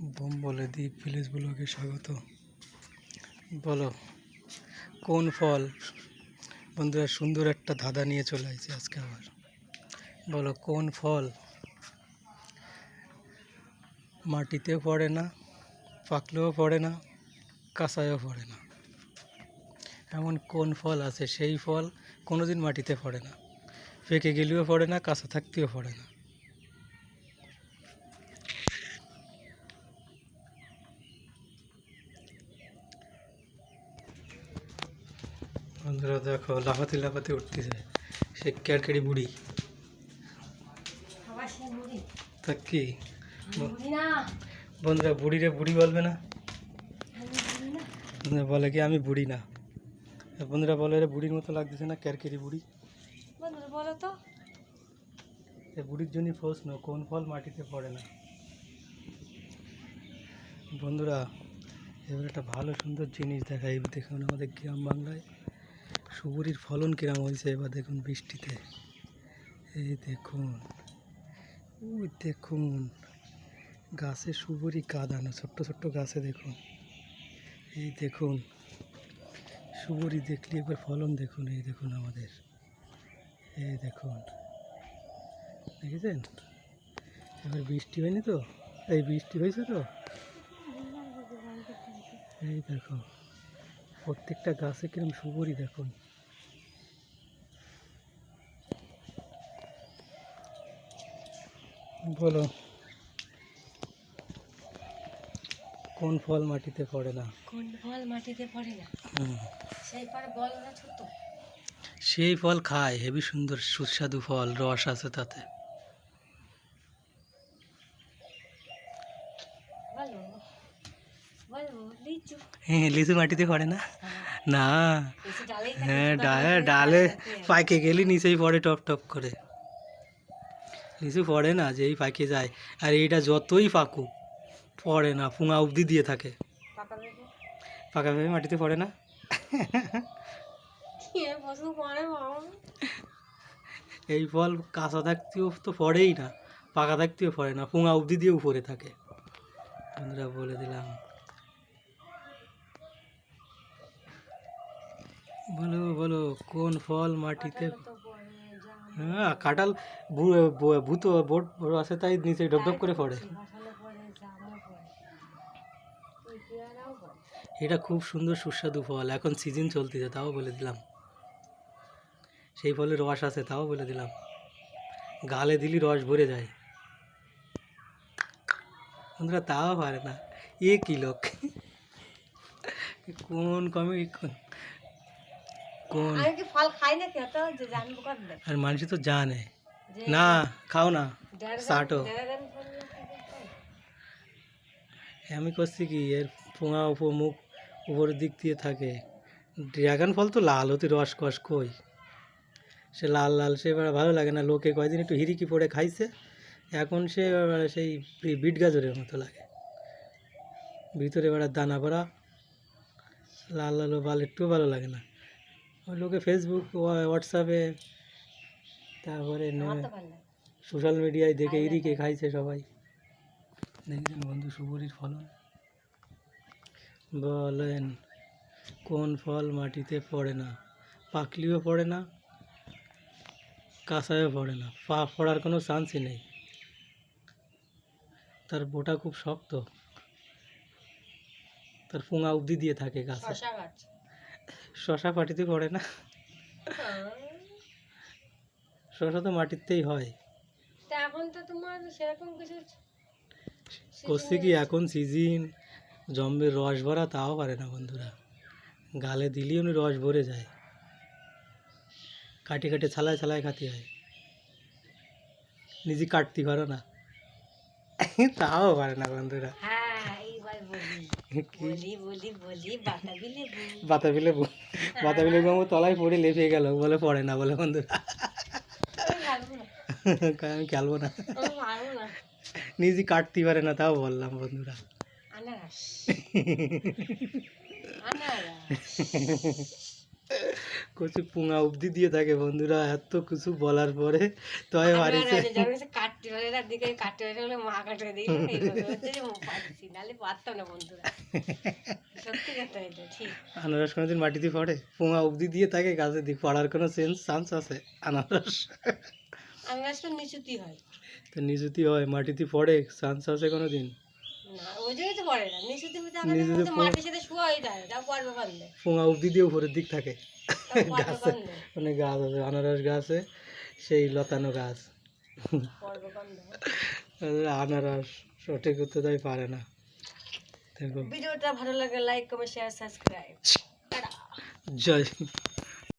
Bomb বলে দ্বীপ village ব্লগে স্বাগত। বলো, কোন ফল বন্ধুরা সুন্দর একটা ধাঁধা নিয়ে চলে আসছে আজকে আবার? বলো, কোন ফল মাটিতেও পড়ে না, পাকলেও পড়ে না, কাঁচায়ও পড়ে না? এমন কোন ফল আছে সেই ফল কোনোদিন মাটিতে পড়ে না, পেকে গেলেও পড়ে না, কাঁচা থাকতেও পড়ে না? বন্ধুরা দেখো লাফাতে লাফাতে উঠতেছে। সে ক্যারকেরি বুড়ি। তা কি? বন্ধুরা বুড়িরে বুড়ি বলবে না। বলে কি আমি বুড়ি না। বন্ধুরা বলে রে বুড়ির মতো লাগতেছে না ক্যারকেরি বুড়ি? বন্ধুরা বলো তো। বুড়ির জন্যই প্রশ্ন কোন ফল মাটিতে পড়ে না? বন্ধুরা এবার একটা ভালো সুন্দর জিনিস দেখাই দেখুন আমাদের গ্রাম বাংলায়। সুবুরির ফলন কিরম হয়েছে এবার দেখুন বৃষ্টিতে? এই দেখুন ওই দেখুন, গাছে সুবুরি কাঁদানো, ছোট্ট ছোট্ট গাছে দেখুন। এই দেখুন সুবুরি দেখলে একবার ফলন দেখুন, এই দেখুন আমাদের। এই দেখুন, দেখেছেন? এবার বৃষ্টি হয়নি তো? এই বৃষ্টি হয়েছে তো? এই দেখো প্রত্যেকটা গাছে কিরম সুবরি দেখুন। বলো কোন ফল মাটিতে পড়ে না? কোন ফল মাটিতে পড়ে না? সেই পরে বল না ছোট। সেই ফল খায় হেবি সুন্দর সুস্বাদু ফল রস আছে তাতে বলো বলো লিচু হ্যাঁ লিচু মাটিতে পড়ে না? না। হ্যাঁ ডালে ডালে পাইকে গেলে নিচেই পড়ে টপ টপ করে। লিচু পড়ে না যেই পাইকে যায়। আর এইটা যতই পাকুক পড়ে না পুঙা অবধি দিয়ে থাকে। পাকা। ভেবে মাটিতে পড়ে না? এই ফল কাঁচা থাকতেও তো পড়েই না পাকা থাকতেও পড়ে না পুঙা অবধি দিয়ে উপরে থাকে। বন্ধুরা বলে দিলাম। বলো বলো, কোন ফল মাটিতে হ্যাঁ কাঁঠাল ভূত বোট, বড় আছে তাই নিচে ডব করে পড়ে। এটা খুব সুন্দর সুস্বাদু ফল, এখন সিজন চলতেছে, তাও বলে দিলাম। সেই ফলে রস আছে, তাও বলে দিলাম। গালে দিলি রস ভরে যায়। বন্ধুরা, তাও পারে না। এ কি লোক? কোন কমে কোন? আমি কি ফল খাই না খেতে যে জানব করবে আর মানুষ তো জানে। না খাও না। খাই? আমি করছি কি? এর পোঙা উপ মুখ উপরের দিক দিয়ে থাকে। ড্রাগন ফল তো লাল হতে রস কস কই? সে লাল লাল সে এবার ভালো লাগে না লোকে। কয়দিন একটু হিরিকি পড়ে খাইছে। এখন সে সেই বিট গাজরের মতো লাগে। ভিতরে এবার দানা ভরা। লাল লাল বাল একটুও ভালো লাগে না। লোকে ফেসবুক হোয়াটসঅ্যাপে তারপরে। সোশ্যাল মিডিয়ায় দেখে ইরিকে খাইছে সবাই। দেখছেন বন্ধু সুবরির ফলন? বলেন কোন ফল মাটিতে পড়ে না? পাকলিও পড়ে না কাঁচায়ও পড়ে না। পা পড়ার কোনো চান্সই নেই। তার বোটা খুব শক্ত। তার পুঙা অবধি দিয়ে থাকে গাছে। শশা মাটিতে পড়ে না। শশা তো মাটিতেই হয়। তা এখন তো তোমার সেরকম কিছু করছে কি এখন সিজন জম্বের রস ভরা তাও পারে না বন্ধুরা। গালে দিলেই উনি রস ভরে যায়। কাটে কাটে ছালায় ছালায় খাতে হয়। নিজে কাটতে পারো না। তাও পারে না বন্ধুরা হ্যাঁ এইবার বলি কি বলি বলি বলি বাতাবি লেবু। বাতাবি লেবু। আমার তলায় পড়ে লেপে গেল বলে পড়ে না বলে বন্ধুরা আমি খেলব না। না। নিজে কাটতে পারে না তাও বললাম বন্ধুরা। আনারস। আনারস। কচু পুঙা অবধি দিয়ে থাকে বন্ধুরা এত কিছু বলার পরে। তয় বাড়িতে দিকে আনারস কোনোদিন মাটিতে পড়ে? পুঙা অবধি দিয়ে থাকে গাছে দিয়ে পড়ার কোনো সেন্স চান্স আছে? আনারস। আনারস তো নিচুতি হয়। তো নিজুতি হয় মাটিতে পড়ে চান্স আছে কোনো দিন না ওই জন্যই তো পড়ে না। নিচুতে আমাদের মাটির সাথে শোয়া হয়ে যায় তাও পড়বে কান্দে পুঙা অবধি দিয়ে উপরের দিক থাকে। গাছে অনেক গাছ আছে আনারস গাছে সেই লতানো গাছ। আনারস সঠিক উত্তর তাই পারে না। ভিডিওটা ভালো লাগে লাইক কমেন্ট শেয়ার সাবস্ক্রাইব জয়।